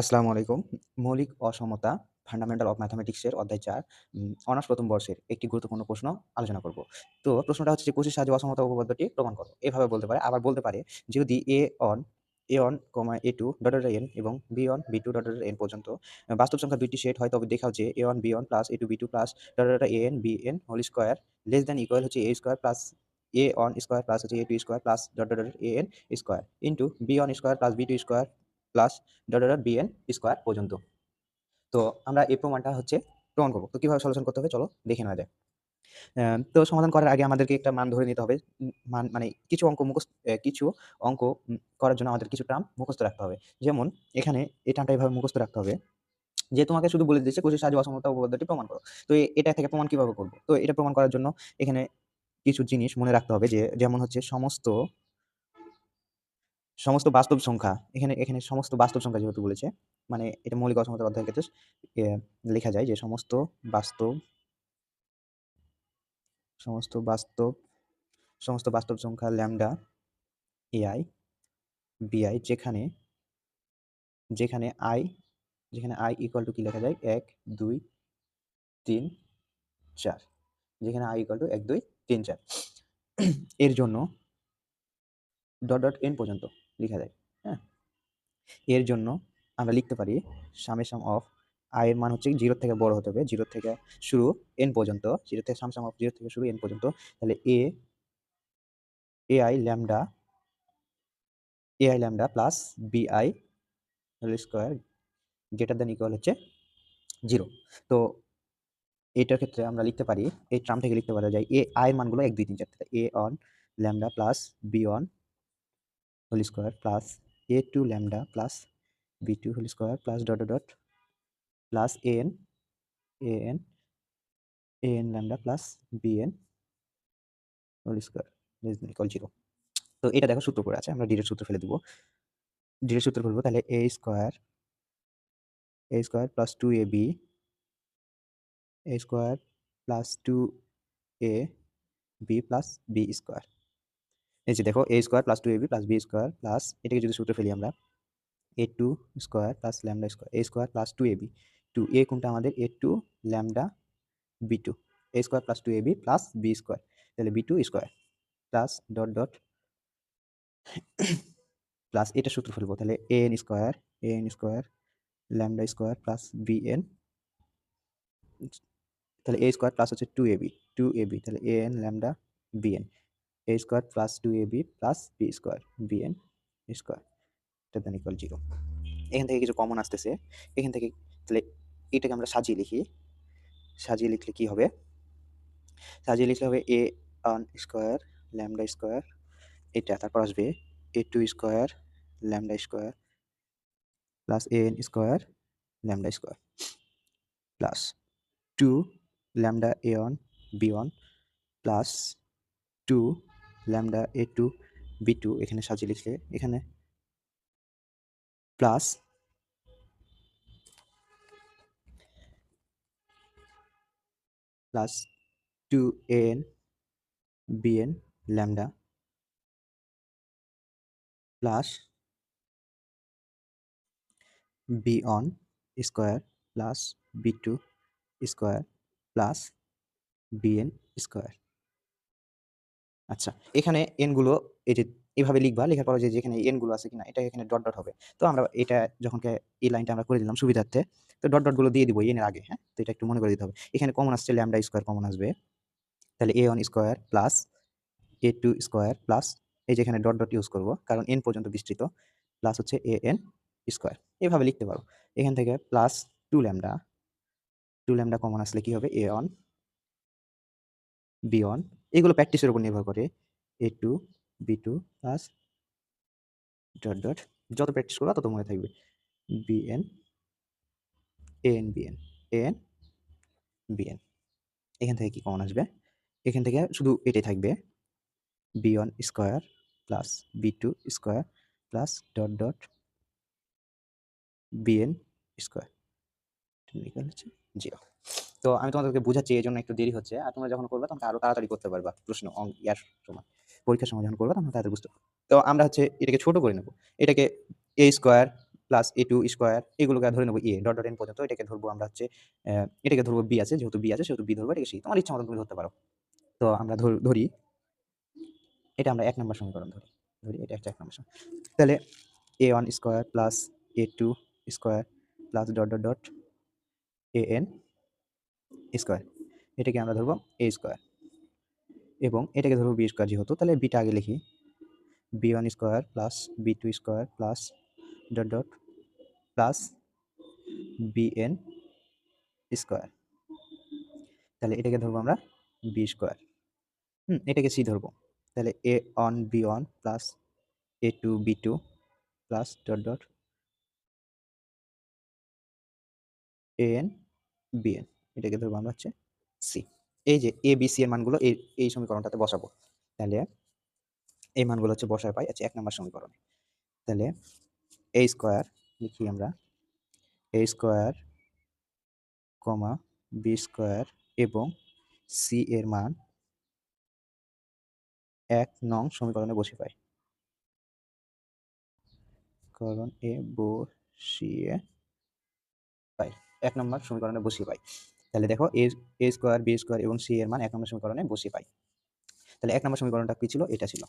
আসসালামু আলাইকুম। মৌলিক অসমতা ফান্ডামেন্টাল অফ ম্যাথমেটিক্সের অধ্যায় ৪ উম অনার্স প্রথম বর্ষের একটি গুরুত্বপূর্ণ প্রশ্ন আলোচনা করব। তো প্রশ্নটা হচ্ছে যে কোষের সাহায্যে অসমতা উপপাদ্যটি প্রমাণ করো। এভাবে বলতে পারে। আবার বলতে পারে যদি a1 a1, a2 dot, dot, N এবং b1, b2 dot, dot, N পর্যন্ত বাস্তব সংখ্যা ২ টি সেট হয় তবে দেখাও যে a1, b1 plus a2, b2 plus dot, dot, B N whole square less than equal হচ্ছে A square plus A one square plus হচ্ছে A two square plus dot, dot, N square into b1 square plus b2 square plus dot, dot, bn square পর্যন্ত। তো আমরা এই প্রমাণটা হচ্ছে প্রমাণ করব তো কীভাবে সলিউশন করতে হবে চলো দেখে নেওয়া যাক। অ্যা তো সমাধান করার আগে আমাদেরকে একটা মান ধরে নিতে হবে। মান মানে কিছু অঙ্ক মুখস্থ কিছু অঙ্ক করার জন্য আমাদের কিছু টার্ম মুখস্থ রাখতে হবে। যেমন এখানে এই টার্মটা এভাবে মুখস্থ রাখতে হবে। যে তোমাকে শুধু বলে দিয়েছে কোষের সাহায্যে অসমতা উপপাদ্যটি প্রমাণ করো। তো এটা থেকে প্রমাণ কীভাবে করব? তো এটা প্রমাণ করার জন্য এখানে কিছু জিনিস মনে রাখতে হবে যে যেমন হচ্ছে সমস্ত সমস্ত বাস্তব সংখ্যা এখানে এখানে সমস্ত বাস্তব সংখ্যা যেহেতু বলেছে, মানে এটা মৌলিক অসমতার অধ্যায়ের ক্ষেত্রে লেখা যায় যে সমস্ত বাস্তব সমস্ত বাস্তব সমস্ত বাস্তব সংখ্যা ল্যামডা ai, bi যেখানে যেখানে আই যেখানে আই ইকুয়াল টু কি লেখা যায়? ১, ২, ৩, ৪ যেখানে আই ইকুয়াল টু ১, ২, ৩, ৪ এর জন্য ডট, ডট, এন পর্যন্ত লিখা যায়। হ্যাঁ? এর জন্য আমরা লিখতে পারি সামেশন অফ এর মান হচ্ছে 0 থেকে বড় হতে হবে। 0 থেকে শুরু n পর্যন্ত। 0 থেকে সামসাম অফ 0 থেকে শুরু n পর্যন্ত। তাহলে a ai lambda ai lambda plus bi whole square greater than equal হচ্ছে 0। তো এটার ক্ষেত্রে আমরা লিখতে পারি এই টার্ম থেকে লিখতে পারা যায় i এর মানগুলো ১, ২, ৩, ৪ তাহলে a1 lambda plus b1 whole square plus A two lambda plus B two whole square plus dot, dot, plus N an N lambda plus bn whole square equal 0 তো এটা দেখো সূত্র পড়ে আছে। আমরা ডিরেক্ট সূত্র ফেলে দিব। ডিরেক্ট সূত্র ফেলব তাহলে a square a square plus 2ab a square plus two A B plus B square. এই যে দেখো a square plus 2ab plus B square plus এটাকে যদি সূত্রে ফেলি আমরা a2 square plus lambda square a square plus 2ab 2a কোনটা আমাদের? A two lambda b2 a square plus 2ab plus B square তাহলে b2 square plus dot, dot plus এটা সূত্র ফেলব তাহলে an A N square lambda square plus B N তাহলে A square plus হচ্ছে 2ab 2ab তাহলে an lambda bn a square plus 2ab plus b square bn square than equal 0 এখান থেকে কিছু কমন আসতেছে। এখান থেকে তাহলে এটাকে আমরা সাজিয়ে লিখি। সাজিয়ে লিখলে কি হবে? সাজিয়ে লিখলে হবে a one square lambda square এটা তারপর আসবে a2 square lambda square plus an square lambda square plus 2 lambda a1 b1 plus 2 lambda a2 b2 এখানে সাজিয়ে লিখলে এখানে plus plus 2an bn lambda plus b1 square plus b2 square plus bn square. আচ্ছা এখানে এনগুলো গুলো এই যে এভাবে লিখবা লেখার পরে যে যেখানে n গুলো আছে কিনা এটা এখানে ডট, ডট হবে। তো আমরা এটা যখন এই লাইনটা আমরা করে দিলাম সুবিধার্থে তো ডট, ডটগুলো দিয়ে দিব এনের আগে হ্যাঁ? তো এটা একটু মনে করে দিতে হবে। এখানে কমন আসছে ল্যামডা স্কোয়ার কমন আসবে। তাহলে a1 square plus A two square plus এই যে এখানে ডট, ডট ইউজ করব কারণ এন পর্যন্ত বিস্তৃত প্লাস হচ্ছে এ এন স্কোয়ার এভাবে লিখতে পারো। এখান থেকে plus two lambda two lambda common আসলে কি হবে a1 b1 এগুলো প্র্যাকটিসের উপর নির্ভর করে। A2 b2 plus dot, dot যত প্র্যাকটিস করবা তত মনে থাকবে। Bn an bn an bn এখান থেকে কি কমন আসবে? এখান থেকে শুধু এটাই থাকবে। B1 square plus B two square plus dot, dot bn square 0 তো আমি তোমাদেরকে বুঝাচ্ছি এই জন্য একটু দেরি হচ্ছে। আর তোমরা যখন করবে, তখন আরও তাড়াতাড়ি করতে পারবা। প্রশ্ন অং ইয়ার সময়। পরীক্ষার সময় যখন করবা, তখন তাড়াতাড়ি বুঝতে তো আমরা হচ্ছে এটাকে ছোট করে নেব। এটাকে A square plus A two square এগুলোকে ধরে নেব এ ডট ডট এন পর্যন্ত। এটাকে ধরবো আমরা হচ্ছে এটাকে ধরবো বি আছে, যেহেতু বি আছে, সেহেতু বি ধরবো। এটাকে সি তোমার ইচ্ছা মতো তুমি ধরতে পারো। তো আমরা ধর- এটা আমরা এক নম্বর সমীকরণ ধরি। ধরি, এটা একটা এক নম্বর তাহলে A one square plus A two square plus dot dot dot A N square. এটাকে আমরা ধরবো এ স্কোয়ার। এবং এটাকে ধরবো বি স্কোয়ার যেহেতু, তাহলে বিটা আগে লিখি। B one square plus B two square plus dot dot plus B N square. তাহলে এটাকে ধরবো আমরা বি স্কোয়ার। হুম, এটাকে সি ধরবো। তাহলে A one B one plus A two B two plus dot dot A N B N এটাকে ধরবো আমরা হচ্ছে সি এই যে এ বি সি এর মানগুলো এই এই সমীকরণটাতে বসাবো। তাহলে এই মানগুলো হচ্ছে বসায় পাই আচ্ছা এক নম্বর সমীকরণে। তাহলে এ স্কোয়ার লিখি আমরা। A square comma B square এবং সি এর মান এক নং সমীকরণে বসে পাই। করণ এ বসিয়ে পাই। এক নম্বর সমীকরণে বসিয়ে পাই। তাহলে দেখো A A square B square এবং সি এর মান এক নম্বর সমীকরণে বসিয়ে পাই। তাহলে এক নম্বর সমীকরণটা কি ছিল? এটা ছিল।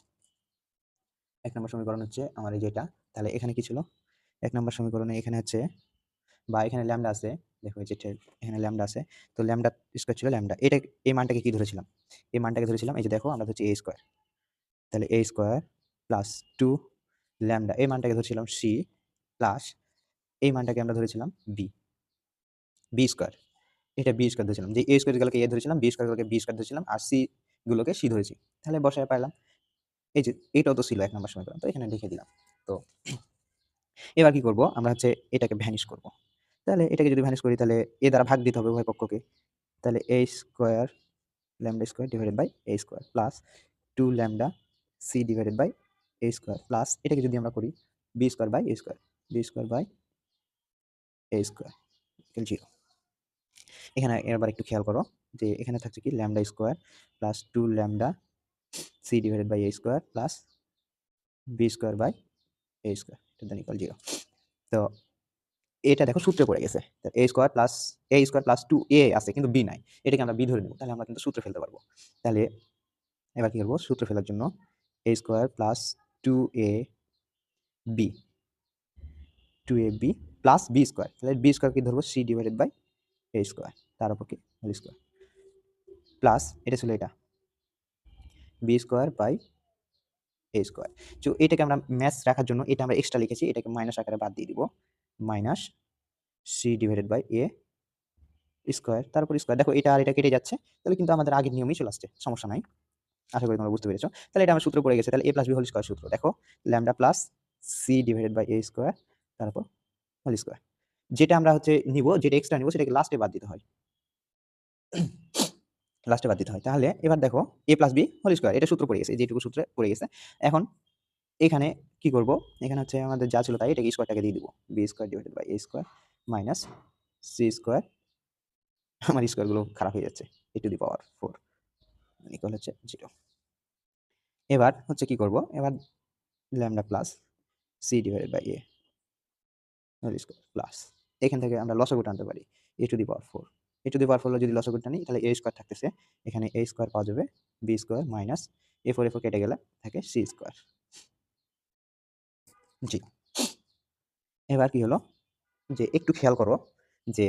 এক নম্বর সমীকরণ হচ্ছে আমার এই যেটা। তাহলে এখানে কি ছিল? এক নম্বর সমীকরণে এখানে হচ্ছে বা এখানে ল্যামডা আছে। দেখো যেটা, এখানে ল্যামডা আছে। তো ল্যামডা স্কোয়ার ছিল ল্যামডা এটা এই মানটাকে কি ধরেছিলাম? এই মানটাকে ধরেছিলাম এই যে দেখো আমরা ধরছি এ স্কোয়ার তাহলে A square plus two lambda এই মানটাকে ধরেছিলাম সি প্লাস এই মানটাকে আমরা ধরেছিলাম বি বি স্কোয়ার এটা বি স্কোয়ার ধরেছিলাম। যে এ স্কোয়ারগুলোকে এ ধরেছিলাম বি স্কোয়ারগুলোকে বি স্কোয়ার ধরেছিলাম, আর সি গুলোকে সি ধরেছি। তাহলে বসায় পাইলাম। এই যে, এটাও তো ছিল এক নম্বর সমীকরণ, তো এখানে লিখে দিলাম। তো এবার কি করব? আমরা হচ্ছে এটাকে ভ্যানিশ করব। তাহলে এটাকে যদি ভ্যানিশ করি, তাহলে এ দ্বারা ভাগ দিতে হবে উভয় পক্ষকে। তাহলে A square lambda square divided by A square plus two lambda C divided by A square plus এটাকে যদি আমরা করি B square by A square B square by A square zero এখানে এবার একটু খেয়াল করো যে এখানে থাকছে কি lambda square plus two lambda C divided by A square plus B square by A square zero তো এটা দেখো সূত্রে পড়ে গেছে A square plus A square plus two A আছে কিন্তু বি নাই, এটাকে আমরা বি ধরে নেব, তাহলে আমরা কিন্তু সূত্রে ফেলতে পারব। তাহলে এবার কী করব, সূত্র ফেলার জন্য A square plus two A B, two A B plus B square, তাহলে বি স্কোয়ার কি ধরবো, C divided by A square তার উপর কি? হোল স্কোয়ার প্লাস এটা ছিল এটা। B square by A square তো এটাকে আমরা ম্যাথ রাখার জন্য, এটা আমরা এক্সট্রা লিখেছি, এটাকে মাইনাস আকারে বাদ দিয়ে দিব। Minus C divided by A square তারপর স্কোয়ার দেখো, এটা আর এটা কেটে যাচ্ছে, তাহলে কিন্তু আমাদের আগের নিয়মই চলে আসছে, সমস্যা নাই। আশা করি তোমরা বুঝতে পেরেছ। তাহলে এটা আমার সূত্র পড়ে গেছে, তাহলে A plus B whole square সূত্র। দেখো lambda plus C divided by A square তারপর হোল স্কোয়ার যেটা আমরা হচ্ছে নিব, যেটা এক্সট্রা নিব, সেটাকে লাস্টে বাদ দিতে হয়। লাস্টে বাদ দিতে হয়। তাহলে এবার দেখো A plus B whole square এটা সূত্র পড়ে গেছে, যেটুকু সূত্রে পড়ে গেছে। এখন এখানে কি করব? এখানে হচ্ছে আমাদের যা ছিল তাই এটাকে স্কোয়ারটাকে দিয়ে দিব। B square divided by A square minus C square আমার স্কোয়ারগুলো খারাপ হয়ে যাচ্ছে। A to the power four equal হচ্ছে জিরো এবার হচ্ছে কি করব? এবার lambda plus C divided by A whole square plus এখান থেকে আমরা লসগু টানতে পারি। A to the power four A to the power four যদি লসগু টানি, তাহলে এ স্কোয়ার থাকতেছে। এখানে এ স্কোয়ার পাওয়া যাবে B square minus A four A four কেটে গেলে থাকে সি স্কোয়ার জি। এবার কি হলো? যে একটু খেয়াল করো যে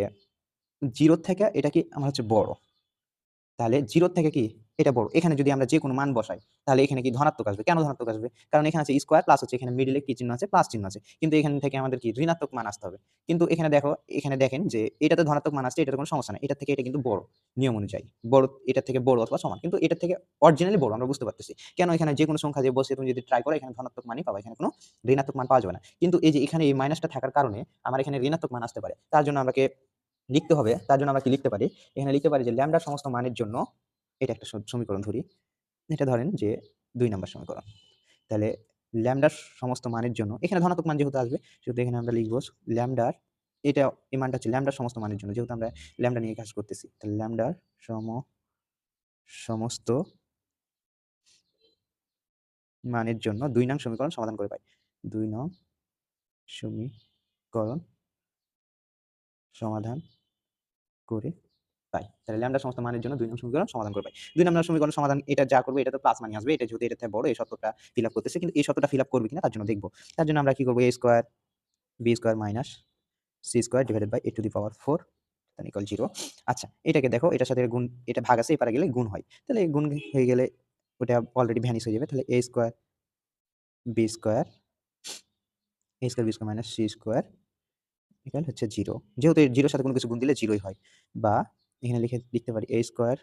জিরোর থেকে এটা কি আমার হচ্ছে বড়। তাহলে জিরোর থেকে কি এটা বড়। এখানে যদি আমরা যে কোনো মান বসাই, তাহলে এখানে কি ধনাত্মক আসবে? কেন ধনাত্মক আসবে? কারণ এখানে আছে স্কোয়ার প্লাস হচ্ছে এখানে মিডিলে কি চিহ্ন আছে? প্লাস চিহ্ন আছে। কিন্তু এখান থেকে আমাদের কি? ঋণাত্মক মান আসতে হবে। কিন্তু এখানে দেখো, এখানে দেখেন যে এটাতে ধনাত্মক মান আসছে এটাতে কোনো সমস্যা নেই। এটা থেকে এটা কিন্তু বড় নিয়ম অনুযায়ী। বড় এটা থেকে বড় অথবা সমান। কিন্তু এটা থেকে অরিজিনালি বড়, আমরা বুঝতে পারতেছি। কেন এখানে যে কোনো সংখ্যা যে বসে তুমি যদি ট্রাই করো, এখানে ধনাত্মক মানই পাবা, এখানে কোনো ঋণাত্মক মান পাওয়া যাবে না। কিন্তু এই যে এখানে এই মাইনাসটা থাকার কারণে আমার এখানে ঋণাত্মক মান আসতে পারে। তার জন্য আমাকে লিখতে হবে, তার জন্য আমরা কি লিখতে পারি? এখানে লিখতে পারি যে ল্যামডার সমস্ত মানের জন্য এটা একটা সমীকরণ ধরি। এটা ধরেন যে দুই নাম্বার সমীকরণ। তাহলে ল্যামডার সমস্ত মানের জন্য, এখানে ধনাত্মক মান যেহেতু আসবে, সেহেতু এখানে আমরা লিখব ল্যামডার, এটা, এই মানটা হচ্ছে ল্যামডার সমস্ত মানের জন্য, যেহেতু আমরা ল্যামডা নিয়ে কাজ করতেছি। তাহলে ল্যামডার সম, সমস্ত মানের জন্য দুই নং সমীকরণ সমাধান করে পাই। দুই নং সমীকরণ সমাধান করে পাই তাহলে ল্যামডা সমস্ত মানের জন্য দুই নম্বর সমীকরণ সমাধান করে পাই দুই নম্বর সমীকরণ সমাধান এটা যা করবে, এটা তো প্লাস মানি আসবে এটা যেহেতু এটা বড়, এই সত্যটা ফিল আপ করতেছে, কিন্তু এই সত্যটা ফিল আপ করবে কিনা তার জন্য দেখব। তার জন্য আমরা কি করব A square B square minus C square divided by A to the power four equal zero আচ্ছা এটাকে দেখো, এটার সাথে গুণ, এটা ভাগ আছে, এপারে গেলে গুণ হয়। তাহলে গুণ হয়ে গেলে ওটা অলরেডি ভ্যানিশ হয়ে যাবে। তাহলে A square B square A square B square minus C square এখানে হচ্ছে জিরো যেহেতু জিরোর সাথে কোনো কিছু গুণ দিলে জিরোই হয়। বা এখানে লিখে লিখতে পারি A square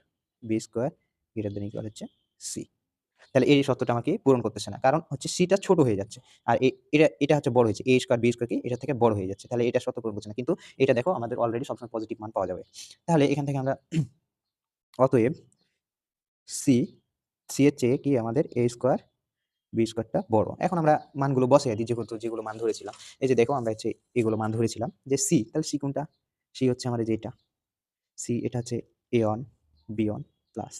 B square greater than equal হচ্ছে সি তাহলে এই সত্যটা আমাকে পূরণ করতেছে না। কারণ হচ্ছে সিটা ছোট হয়ে যাচ্ছে। আর এটা এটা হচ্ছে বড় হয়েছে। এ স্কোয়ার বি স্কোয়ার কি? এটা থেকে বড় হয়ে যাচ্ছে। তাহলে এটা সত্য পূরণ করছে না। কিন্তু এটা দেখো আমাদের অলরেডি সবসময় পজিটিভ মান পাওয়া যাবে। তাহলে এখান থেকে আমরা অতএব সি সি এর চেয়ে কি আমাদের এ স্কোয়ার বি স্কোয়ারটা বড়? এখন আমরা মানগুলো বসে দিই, যেহেতু যেগুলো মান ধরেছিলাম। এই যে দেখো আমরা হচ্ছে এগুলো মান ধরেছিলাম। যে সি তাহলে সি কোনটা? সি হচ্ছে আমাদের যেটা? সি এটা হচ্ছে A one B one plus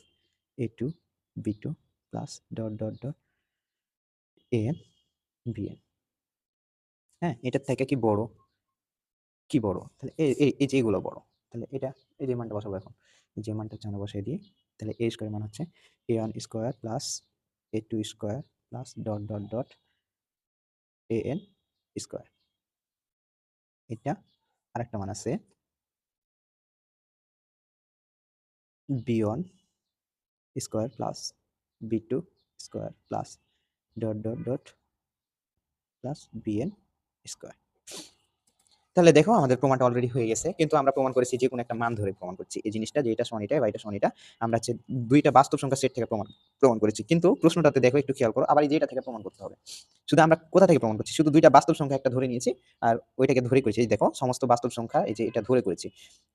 A two B two plus dot dot dot A N B N হ্যাঁ এটার থেকে কি বড়? কি বড়? তাহলে এই যে এগুলো বড়, তাহলে এটা, এই যে মানটা বসাবো এখন। যে মানটা আমরা বসাই দিই তাহলে এ স্কোয়ার মান হচ্ছে A one square plus A two square plus dot dot dot A N square এটা আরেকটা মান আছে B one square plus B two square plus dot dot dot plus B N square. তাহলে দেখো আমাদের প্রমাণটা অলরেডি হয়ে গেছে, কিন্তু আমরা প্রমাণ করেছি যে কোনো একটা মান ধরে প্রমাণ করছি। এই জিনিসটা যে এটা সনিটা বা এটা আমরা হচ্ছে দুইটা বাস্তব সংখ্যা সেট থেকে প্রমাণ প্রমাণ করেছি। কিন্তু প্রশ্নটাতে দেখো একটু খেয়াল করো, আবার এই যেটা থেকে প্রমাণ করতে হবে। শুধু আমরা কোথা থেকে প্রমাণ করছি? শুধু দুইটা বাস্তব সংখ্যা একটা ধরে নিয়েছি, আর ওইটাকে ধরে করেছি। এই দেখো, সমস্ত বাস্তব সংখ্যা এই যে এটা ধরে করেছি।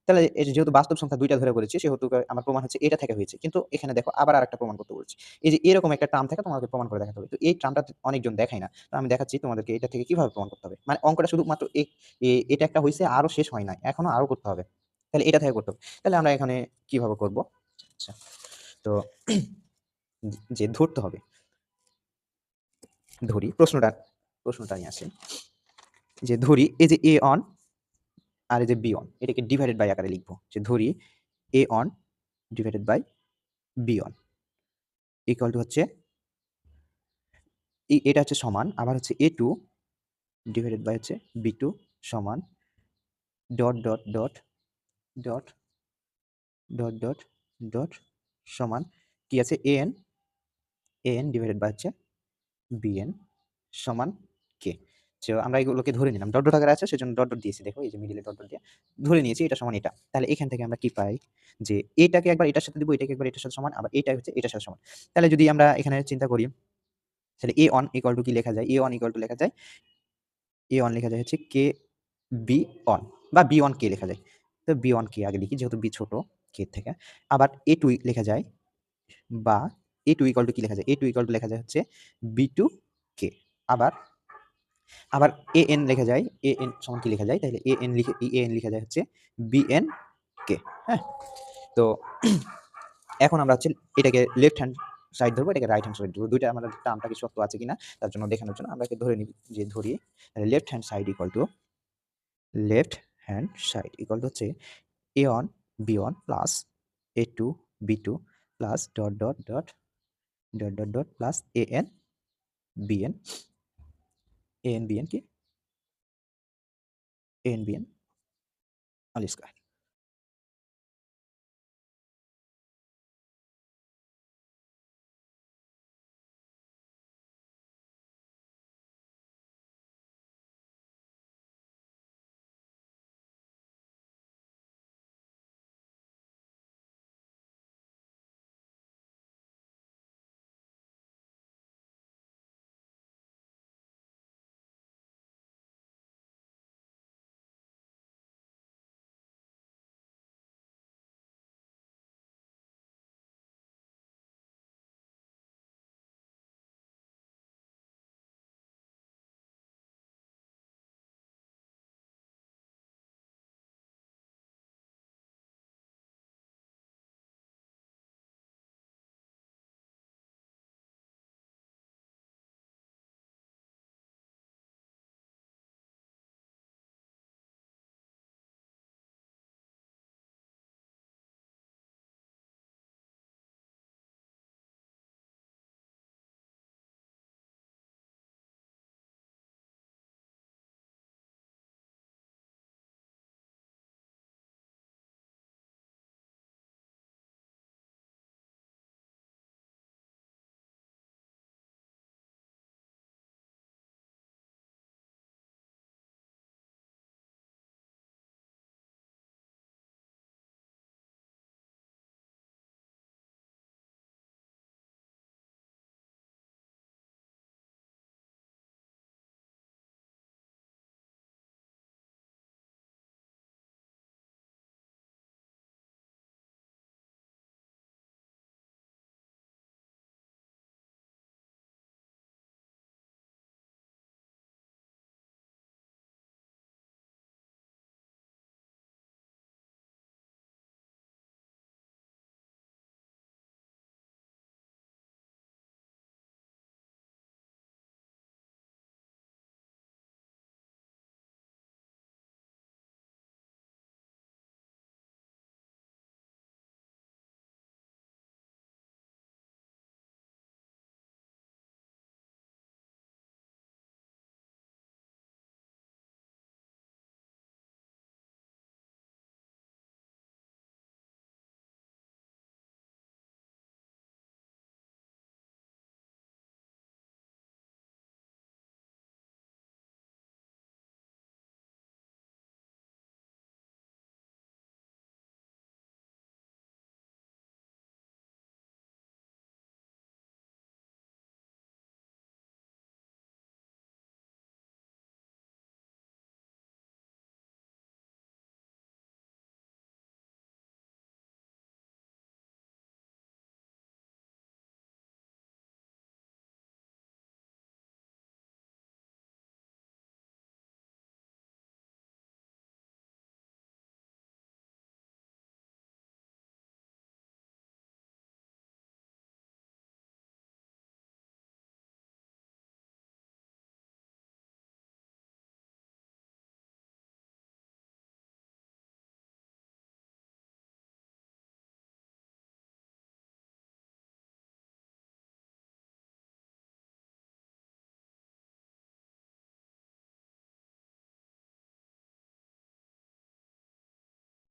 তাহলে এই যেহেতু বাস্তব সংখ্যা দুইটা ধরে করেছি, সেহেতু আমার প্রমাণ হচ্ছে এটা থেকে হয়েছে। কিন্তু এখানে দেখো আবার আরেকটা প্রমাণ করতে বলছি। এই যে এরকম একটা টার্ম থাকে, তোমাকে প্রমাণ করে দেখাতে হবে। তো এই টার্মটা অনেকজন দেখায় না। তো আমি দেখাচ্ছি তোমাদেরকে এটা থেকে কীভাবে প্রমাণ করতে হবে। মানে অঙ্কটা শুধুমাত্র এটা একটা হয়েছে আরও শেষ হয় না এখনও আরও করতে হবে। তাহলে এটা থেকে করতে হবে। তাহলে আমরা এখানে কীভাবে করব? আচ্ছা। তো যে ধরতে হবে। ধরি, প্রশ্নটা প্রশ্নটা নিয়ে আসেন যে ধরি, এই যে এ অন আর এই যে বি অন এটাকে ডিভাইডেড বাই আকারে লিখব। যে ধরি A N divided by B N equal to হচ্ছে এটা হচ্ছে সমান, আবার হচ্ছে এ টু ডিভাইডেড বাই হচ্ছে বি টু সমান dot dot dot dot dot dot dot সমান কি আছে? A N N divided by হচ্ছে বি এন সমান কে তো আমরা এগুলোকে ধরে নিলাম। ডট ডট আকারে আছে, সেজন্য ডট ডট দিয়েছি। দেখো, এই যে মিডিলে ডট ডট দিয়ে ধরে নিয়েছি, এটা সমান এটা। তাহলে এখান থেকে আমরা কি পাই? যে এটাকে একবার এটার সাথে দিব, এটাকে একবার এটার সাথে সমান, আবার এটা হচ্ছে এটার সাথে সমান। তাহলে যদি আমরা এখানে চিন্তা করি, তাহলে এ অন ইকুয়াল টু কি লেখা যায়? এ অন ইকুয়াল টু লেখা যায়? এ অন লেখা যায় হচ্ছে কে বি অন বা বি ওয়ান কে লেখা যায়। তো বি ওয়ান কে আগে লিখি, যেহেতু বি ছোট কে থেকে। আবার এ টু লেখা যায় বা এ টু ইকাল টু কি লেখা যায়? এ টু ইকাল টু লেখা যায় হচ্ছে বি টু কে আবার আবার এ এন লেখা যায় এ এন সমান কি লেখা যায়? তাহলে এ এন লিখে এ এন লেখা যায় হচ্ছে বি এন কে হ্যাঁ? তো এখন আমরা হচ্ছে এটাকে লেফট হ্যান্ড সাইড ধরবো, এটাকে রাইট হ্যান্ড সাইড ধরবো। দুইটা আমাদের টার্মটা কি সত্য আছে কিনা, তার জন্য দেখানোর জন্য আমরা ধরে নিই যে ধরি left hand side equal to left hand side equal to হচ্ছে A one B one plus A two B two plus dot dot dot dot dot dot plus A N B N A N B N কি A N B N all square